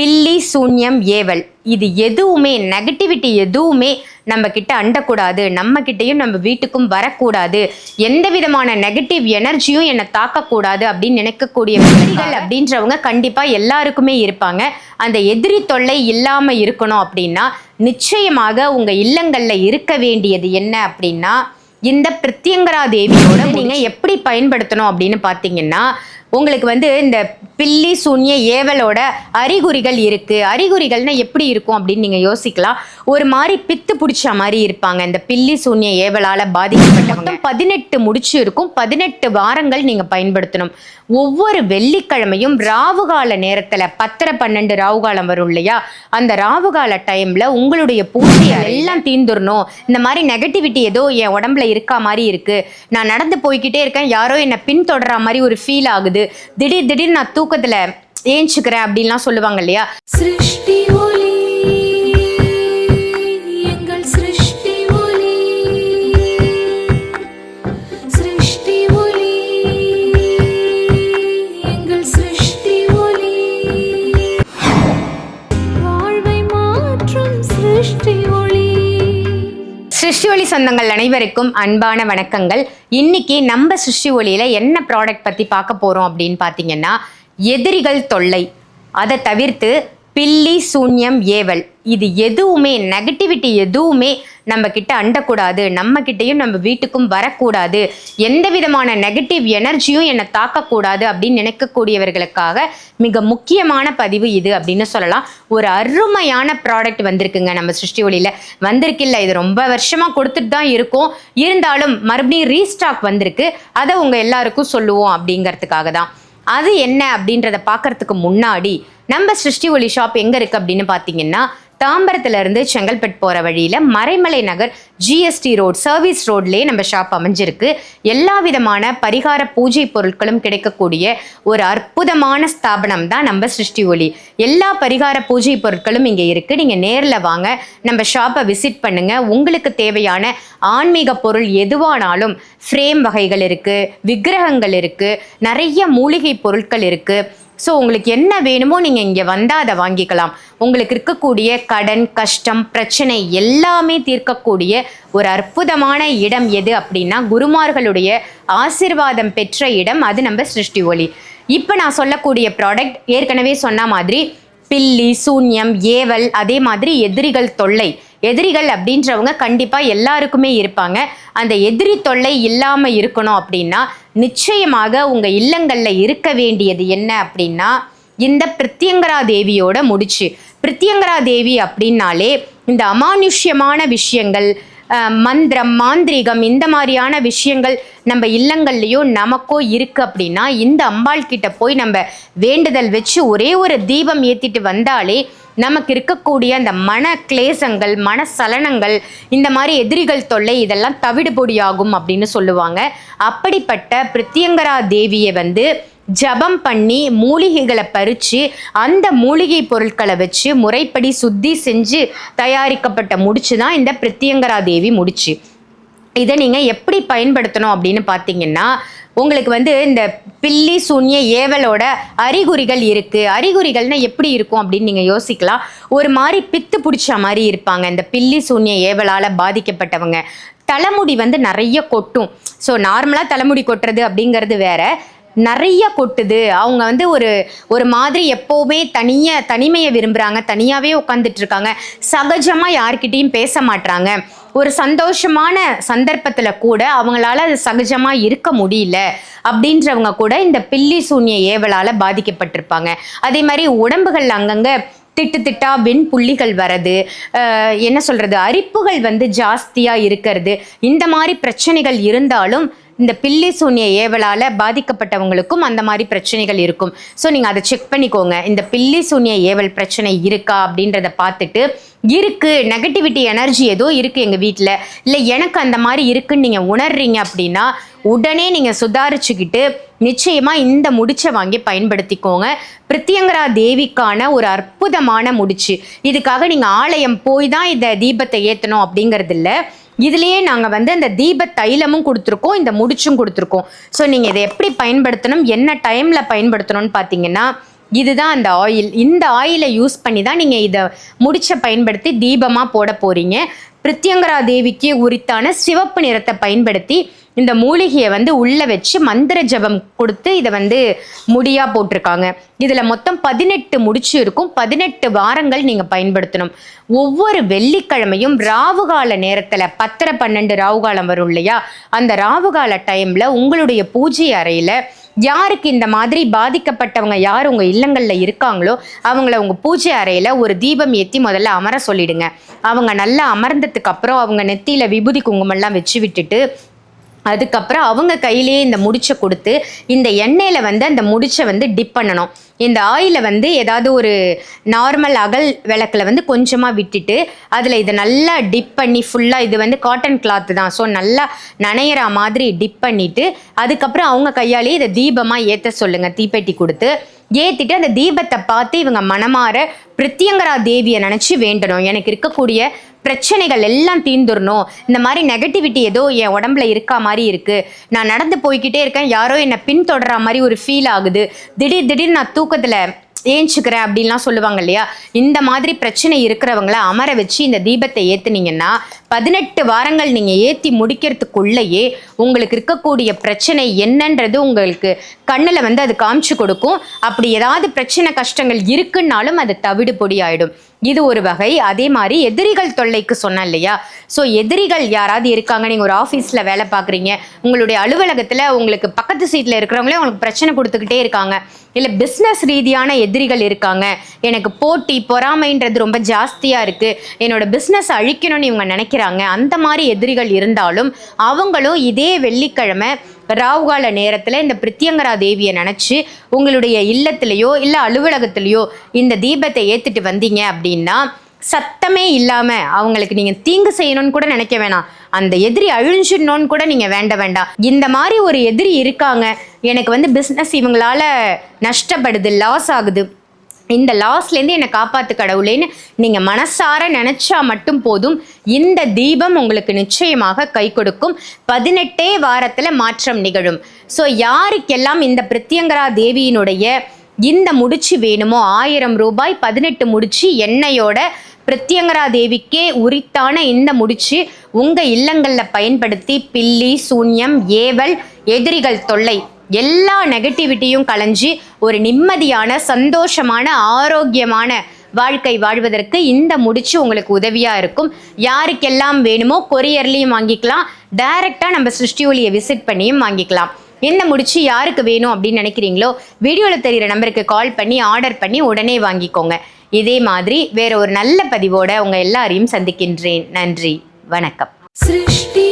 பில்லி சூன்யம் ஏவல். இது எதுவுமே நெகட்டிவிட்டி எதுவுமே நம்ம கிட்ட அண்டக்கூடாது. நம்ம கிட்டயும் நம்ம வீட்டுக்கும் வரக்கூடாது. எந்த விதமான நெகட்டிவ் எனர்ஜியும் என்னை தாக்கக்கூடாது அப்படின்னு நினைக்கக்கூடிய எதிரிகள் அப்படின்றவங்க கண்டிப்பா எல்லாருக்குமே இருப்பாங்க. அந்த எதிரி தொல்லை இல்லாம இருக்கணும் அப்படின்னா நிச்சயமாக உங்க இல்லங்கள்ல இருக்க வேண்டியது என்ன அப்படின்னா இந்த பிரத்யங்கரா தேவியோட நீங்க எப்படி பயன்படுத்தணும் அப்படின்னு பாத்தீங்கன்னா உங்களுக்கு வந்து இந்த பில்லி சூன்ய ஏவலோட அறிகுறிகள் இருக்கு. அறிகுறிகள்னா எப்படி இருக்கும் அப்படின்னு நீங்க யோசிக்கலாம். ஒரு மாதிரி பித்து பிடிச்ச மாதிரி இருப்பாங்க. இந்த பில்லி சூன்ய ஏவலால பாதிக்கப்பட்டவங்க. பதினெட்டு முடிச்சு இருக்கும். பதினெட்டு வாரங்கள் நீங்க பயன்படுத்தணும். ஒவ்வொரு வெள்ளிக்கிழமையும் ராவுகால நேரத்துல பத்தரை பன்னெண்டு ராவுகாலம் வரும் இல்லையா? அந்த ராவுகால டைம்ல உங்களுடைய பூஜை எல்லாம் தீந்துடணும் இந்த மாதிரி நெகட்டிவிட்டி ஏதோ என் உடம்புல இருக்கா மாதிரி இருக்கு. நான் நடந்து போய்க்கிட்டே இருக்கேன். யாரோ என்னை பின்தொடர மாதிரி ஒரு ஃபீல் ஆகுது. திடீர் திடீர் நான் தூக்கத்துல ஏஞ்சுக்கிறேன் அப்படின்லாம் சொல்லுவாங்க இல்லையா? சிருஷ்டி ஒளி சிருஷ்டி ஒளி சொந்தங்கள் அனைவருக்கும் அன்பான வணக்கங்கள். இன்னைக்கு நம்ம சிருஷ்டி ஒளியில என்ன ப்ராடக்ட் பத்தி பார்க்க போறோம் அப்படின்னு பார்த்தீங்கன்னா எதிரிகள் தொல்லை. அதை தவிர்த்து பில்லி சூன்யம் ஏவல். இது எதுவுமே நெகட்டிவிட்டி எதுவுமே நம்ம கிட்ட அண்டக்கூடாது நம்ம கிட்டயும் நம்ம வீட்டுக்கும் வரக்கூடாது எந்த விதமான நெகட்டிவ் எனர்ஜியும் என்னை தாக்கக்கூடாது அப்படின்னு நினைக்கக்கூடியவர்களுக்காக மிக முக்கியமான பதிவு இது அப்படின்னு சொல்லலாம். ஒரு அருமையான ப்ராடக்ட் வந்திருக்குங்க நம்ம சிருஷ்டி ஒளியில். வந்திருக்கில்ல இது ரொம்ப வருஷமாக கொடுத்துட்டு தான் இருக்கும். இருந்தாலும் மறுபடியும் ரீஸ்டாக் வந்திருக்கு. அதை உங்கள் எல்லாருக்கும் சொல்லுவோம் அப்படிங்கிறதுக்காக தான். அது என்ன அப்படின்றத பார்க்கறதுக்கு முன்னாடி நம்ம சிருஷ்டி ஒளி ஷாப் எங்கே இருக்குது அப்படின்னு பார்த்தீங்கன்னா தாம்பரத்துலேருந்து செங்கல்பட்டு போகிற வழியில் Maraimalai Nagar GST road service ரோட்லேயே நம்ம ஷாப் அமைஞ்சிருக்கு. எல்லா விதமான பரிகார பூஜை பொருட்களும் கிடைக்கக்கூடிய ஒரு அற்புதமான ஸ்தாபனம் தான் நம்ம சிருஷ்டி ஒளி. எல்லா பரிகார பூஜை பொருட்களும் இங்கே இருக்குது நீங்கள் நேரில் வாங்க நம்ம ஷாப்பை விசிட் பண்ணுங்கள் உங்களுக்கு தேவையான ஆன்மீக பொருள் எதுவானாலும் ஃப்ரேம் வகைகள் இருக்குது விக்கிரகங்கள் இருக்குது நிறைய மூலிகை பொருட்கள் இருக்குது ஸோ உங்களுக்கு என்ன வேணுமோ நீங்கள் இங்கே வந்தால் அதை வாங்கிக்கலாம். உங்களுக்கு இருக்கக்கூடிய கடன் கஷ்டம் பிரச்சனை எல்லாமே தீர்க்கக்கூடிய ஒரு அற்புதமான இடம் எது அப்படின்னா குருமார்களுடைய ஆசிர்வாதம் பெற்ற இடம் அது நம்ம சிருஷ்டி ஒளி. இப்போ நான் சொல்லக்கூடிய ப்ராடக்ட் ஏற்கனவே சொன்ன மாதிரி பில்லி சூன்யம் ஏவல் அதே மாதிரி எதிரிகள் தொல்லை. எதிரிகள் அப்படின்றவங்க கண்டிப்பாக எல்லாருக்குமே இருப்பாங்க. அந்த எதிரி தொல்லை இல்லாமல் இருக்கணும் அப்படின்னா நிச்சயமாக உங்கள் இல்லங்களில் இருக்க வேண்டியது என்ன அப்படின்னா இந்த பிரத்யங்கரா தேவியோட முடிச்சு. பிரத்யங்கரா தேவி அப்படின்னாலே இந்த அமானுஷ்யமான விஷயங்கள் மந்திரம் மாந்திரீகம் இந்த மாதிரியான விஷயங்கள் நம்ம இல்லங்கள்லேயோ நமக்கோ இருக்குது அப்படின்னா இந்த அம்பாள் கிட்ட போய் நம்ம வேண்டுதல் வச்சு ஒரே ஒரு தீபம் ஏற்றிட்டு வந்தாலே நமக்கு இருக்கக்கூடிய அந்த மன கிளேசங்கள் மன சலனங்கள் இந்த மாதிரி எதிரிகள் தொல்லை இதெல்லாம் தவிடுபொடியாகும் அப்படின்னு சொல்லுவாங்க. அப்படிப்பட்ட பிரித்தியங்கரா தேவியை வந்து ஜபம் பண்ணி மூலிகைகளை பறித்து அந்த மூலிகை பொருட்களை வச்சு முறைப்படி சுத்தி செஞ்சு தயாரிக்கப்பட்ட முடிச்சு தான் இந்த பிரத்யங்கரா தேவி முடிச்சு. இதை நீங்கள் எப்படி பயன்படுத்தணும் அப்படின்னு பார்த்தீங்கன்னா உங்களுக்கு வந்து இந்த பில்லி சூன்ய ஏவலோட அறிகுறிகள் இருக்குது அறிகுறிகள்னா எப்படி இருக்கும் அப்படின்னு நீங்கள் யோசிக்கலாம். ஒரு மாதிரி பித்து பிடிச்ச மாதிரி இருப்பாங்க. இந்த பில்லி சூன்ய ஏவலால் பாதிக்கப்பட்டவங்க. தலைமுடி வந்து நிறைய கொட்டும். ஸோ நார்மலாக தலைமுடி கொட்டுறது அப்படிங்கிறது வேற. நிறைய கொட்டுது. அவங்க வந்து ஒரு ஒரு மாதிரி எப்போவுமே தனிய தனிமையை விரும்புகிறாங்க தனியாகவே உட்காந்துட்டு இருக்காங்க சகஜமாக யார்கிட்டயும் பேச மாட்றாங்க. ஒரு சந்தோஷமான சந்தர்ப்பத்தில் கூட அவங்களால அது சகஜமாக இருக்க முடியல. அப்படின்றவங்க கூட இந்த பில்லி சூன்ய ஏவலால் பாதிக்கப்பட்டிருப்பாங்க. அதே மாதிரி உடம்புகள் அங்கங்கே திட்டு திட்டா வெண் புள்ளிகள் வரது என்ன சொல்றது அரிப்புகள் வந்து ஜாஸ்தியா இருக்கிறது இந்த மாதிரி பிரச்சனைகள் இருந்தாலும் இந்த பில்லி சூன்ய ஏவலால் பாதிக்கப்பட்டவங்களுக்கும் அந்த மாதிரி பிரச்சனைகள் இருக்கும். ஸோ நீங்கள் அதை செக் பண்ணிக்கோங்க. இந்த பில்லி சூன்ய ஏவல் பிரச்சனை இருக்கா அப்படின்றத பார்த்துட்டு இருக்குது நெகட்டிவிட்டி எனர்ஜி ஏதோ இருக்குது எங்கள் வீட்டில் இல்லை எனக்கு அந்த மாதிரி இருக்குன்னு நீங்கள் உணர்றீங்க அப்படின்னா உடனே நீங்கள் சுதாரிச்சுக்கிட்டு நிச்சயமாக இந்த முடிச்சை வாங்கி பயன்படுத்திக்கோங்க. பிரித்தியங்கரா தேவிக்கான ஒரு அற்புதமான முடிச்சு. இதுக்காக நீங்கள் ஆலயம் போய் தான் இந்த தீபத்தை ஏற்றணும் அப்படிங்கிறது இல்லை இதுலேயே நாங்கள் வந்து அந்த தீப தைலமும் கொடுத்துருக்கோம் இந்த முடிச்சும் கொடுத்துருக்கோம். ஸோ நீங்கள் இதை எப்படி பயன்படுத்தணும் என்ன டைமில் பயன்படுத்தணும்னு பார்த்தீங்கன்னா இதுதான் அந்த ஆயில் இந்த ஆயிலை யூஸ் பண்ணி தான் நீங்கள் இதை முடிச்ச பயன்படுத்தி தீபமாக போட போகிறீங்க பிரித்யங்கரா தேவிக்கு உரித்தான சிவப்பு நிறத்தை பயன்படுத்தி இந்த மூலிகையை வந்து உள்ள வச்சு மந்திர ஜபம் கொடுத்து இதை வந்து முடியா போட்டிருக்காங்க. இதில் மொத்தம் பதினெட்டு முடிச்சு இருக்கும். பதினெட்டு வாரங்கள் நீங்கள் பயன்படுத்தணும். ஒவ்வொரு வெள்ளிக்கிழமையும் ராவுகால நேரத்தில் பத்தரை பன்னெண்டு ராவுகாலம் வரும் இல்லையா? அந்த ராவுகால டைமில் உங்களுடைய பூஜை அறையில் யாருக்கு இந்த மாதிரி பாதிக்கப்பட்டவங்க யார் உங்க இல்லங்கள்ல இருக்காங்களோ அவங்கள உங்க பூஜை அறையில ஒரு தீபம் ஏத்தி முதல்ல அமர சொல்லிடுங்க. அவங்க நல்லா அமர்ந்ததுக்கு அப்புறம் அவங்க நெத்தியில விபூதி குங்குமம்லாம் வச்சு விட்டுட்டு அதுக்கப்புறம் அவங்க கையிலேயே இந்த முடிச்சை கொடுத்து இந்த எண்ணெயில் வந்து அந்த முடிச்சை வந்து டிப் பண்ணணும். இந்த ஆயிலை வந்து ஏதாவது ஒரு நார்மல் அகல் விளக்கில் வந்து கொஞ்சமாக விட்டுட்டு அதில் இதை நல்லா டிப் பண்ணி ஃபுல்லாக இது வந்து காட்டன் கிளாத்து தான். ஸோ நல்லா நனையிற மாதிரி டிப் பண்ணிவிட்டு அதுக்கப்புறம் அவங்க கையாலேயே இதை தீபமாக ஏற்ற சொல்லுங்கள் தீப்பெட்டி கொடுத்து. ஏற்றிட்டு அந்த தீபத்தை பார்த்து இவங்க மனமாற பிரித்தியங்கரா தேவியை நினச்சி வேண்டணும். எனக்கு இருக்கக்கூடிய பிரச்சனைகள் எல்லாம் தீந்துடணும் இந்த மாதிரி நெகட்டிவிட்டி ஏதோ என் உடம்புல இருக்கா மாதிரி இருக்குது நான் நடந்து போய்கிட்டே இருக்கேன். யாரோ என்னை பின்தொடர மாதிரி ஒரு ஃபீல் ஆகுது. திடீர் திடீர் நான் தூக்கத்தில் ஏஞ்சுக்கிறேன் அப்படின்லாம் சொல்லுவாங்க இல்லையா? இந்த மாதிரி பிரச்சனை இருக்கிறவங்கள அமர வச்சு இந்த தீபத்தை ஏத்துனீங்கன்னா பதினெட்டு வாரங்கள் நீங்க ஏத்தி முடிக்கிறதுக்குள்ளேயே உங்களுக்கு இருக்கக்கூடிய பிரச்சனை என்னன்றது உங்களுக்கு கண்ணில் வந்து அது காமிச்சு கொடுக்கும். அப்படி ஏதாவது பிரச்சனை கஷ்டங்கள் இருக்குன்னாலும் அது தவிடு பொடி ஆயிடும் இது ஒரு வகை. அதே மாதிரி எதிரிகள் தொல்லைக்கு சொன்னேன் இல்லையா? ஸோ எதிரிகள் யாராவது இருக்காங்க நீங்கள் ஒரு ஆஃபீஸில் வேலை பார்க்குறீங்க உங்களுடைய அலுவலகத்தில் உங்களுக்கு பக்கத்து சீட்டில் இருக்கிறவங்களே உங்களுக்கு பிரச்சனை கொடுத்துக்கிட்டே இருக்காங்க இல்லை பிஸ்னஸ் ரீதியான எதிரிகள் இருக்காங்க எனக்கு போட்டி பொறாமைன்றது ரொம்ப ஜாஸ்தியாக இருக்குது என்னோட பிஸ்னஸ் அழிக்கணும்னு இவங்க நினைக்கிறாங்க அந்த மாதிரி எதிரிகள் இருந்தாலும் அவங்களும் இதே வெள்ளிக்கிழமை ராவுகால நேரத்தில் இந்த பிரித்தியங்கரா தேவியை நினச்சி உங்களுடைய இல்லத்திலேயோ இல்லை அலுவலகத்திலேயோ இந்த தீபத்தை ஏற்றுட்டு வந்தீங்க அப்படின்னா சத்தமே இல்லாமல் அவங்களுக்கு நீங்கள் தீங்கு செய்யணும்னு கூட நினைக்க வேணாம். அந்த எதிரி அழிஞ்சிடணும்னு கூட நீங்கள் வேண்ட வேண்டாம். இந்த மாதிரி ஒரு எதிரி இருக்காங்க. எனக்கு வந்து பிஸ்னஸ் இவங்களால நஷ்டப்படுது லாஸ் ஆகுது. இந்த லாஸ்லேருந்து என்னை காப்பாத்து கடவுளேன்னு நீங்கள் மனசார நினச்சா மட்டும் போதும். இந்த தீபம் உங்களுக்கு நிச்சயமாக கை கொடுக்கும். பதினெட்டே வாரத்தில் மாற்றம் நிகழும். ஸோ யாருக்கெல்லாம் இந்த பிரத்யங்கரா தேவியினுடைய இந்த முடிச்சு வேணுமோ ஆயிரம் ரூபாய் பதினெட்டு முடிச்சு எண்ணெயோட பிரத்யங்கரா தேவிக்கே உரித்தான இந்த முடிச்சு உங்கள் இல்லங்களில் பயன்படுத்தி பில்லி சூன்யம் ஏவல் எதிரிகள் தொல்லை. எல்லா நெகட்டிவிட்டியும் களைஞ்சி ஒரு நிம்மதியான சந்தோஷமான ஆரோக்கியமான வாழ்க்கை வாழ்வதற்கு இந்த முடிச்சு உங்களுக்கு உதவியாக இருக்கும். யாருக்கெல்லாம் வேணுமோ கொரியர்லேயும் வாங்கிக்கலாம். டைரெக்டாக நம்ம சிருஷ்டி ஒளியை விசிட் பண்ணியும் வாங்கிக்கலாம். என்ன முடிச்சு யாருக்கு வேணும் அப்படின்னு நினைக்கிறீங்களோ வீடியோவில் தெரிகிற நம்பருக்கு கால் பண்ணி ஆர்டர் பண்ணி உடனே வாங்கிக்கோங்க. இதே மாதிரி வேற ஒரு நல்ல பதிவோட உங்கள் எல்லாரையும் சந்திக்கின்றேன். நன்றி. வணக்கம். சிருஷ்டி